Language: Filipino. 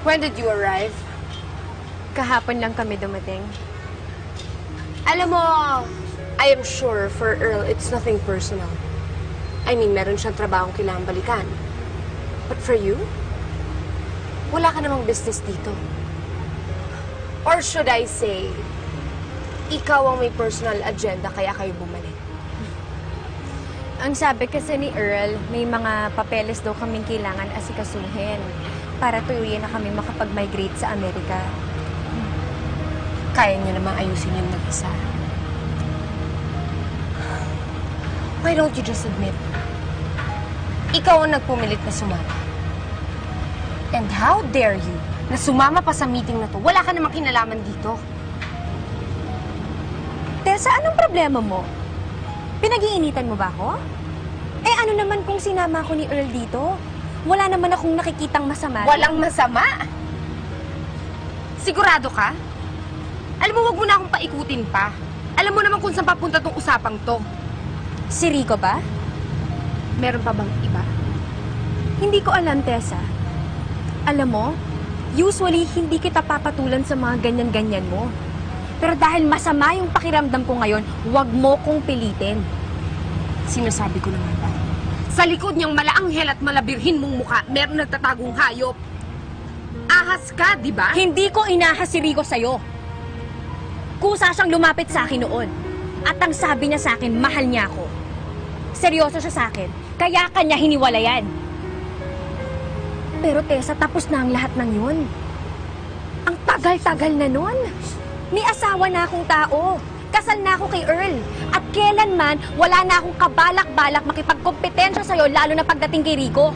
When did you arrive? Kahapon lang kami dumating. Alam mo, I am sure for Earl, it's nothing personal. I mean, meron siyang trabahong kailangan balikan. But for you, wala ka namang business dito. Or should I say, ikaw ang may personal agenda kaya kayo bumalik. Ang sabi kasi ni Earl, may mga papeles daw kaming kailangan asikasuhin para tuyuin na kami makapag-migrate sa Amerika. Kaya niyo namang ayusin yun mag-isa. Why don't you just admit? Ikaw ang nagpumilit na sumama. And how dare you na sumama pa sa meeting na to? Wala ka namang kinalaman dito. Tessa, anong problema mo? Pinag-iinitan mo ba ako? Eh ano naman kung sinama ko ni Earl dito? Wala naman akong nakikitang masama. Walang masama. Sigurado ka? Alam mo, wag mo na akong paikutin pa. Alam mo naman kung saan papunta tong usapang to. Si Rico ba? Meron pa bang iba? Hindi ko alam, Tessa. Alam mo, usually hindi kita papatulan sa mga ganyan-ganyan mo. Pero dahil masama yung pakiramdam ko ngayon, wag mo kong pilitin. Sinasabi ko na nga ba? Sa likod niyang malaanghel at malabirhin mong mukha, meron nagtatagong hayop. Ahas ka, di ba? Hindi ko inahas si Rico sa'yo. Kusa siyang lumapit sa akin noon. At ang sabi niya sa akin, mahal niya ako. Seryoso siya sa akin, kaya kanya hiniwalayan. Pero Tessa, tapos na ang lahat ng yun. Ang tagal-tagal na nun. May asawa na akong tao. Kasal na ako kay Earl. Kailanman, wala na akong kabalak-balak makipagkompetensya sa'yo, lalo na pagdating kay Rico.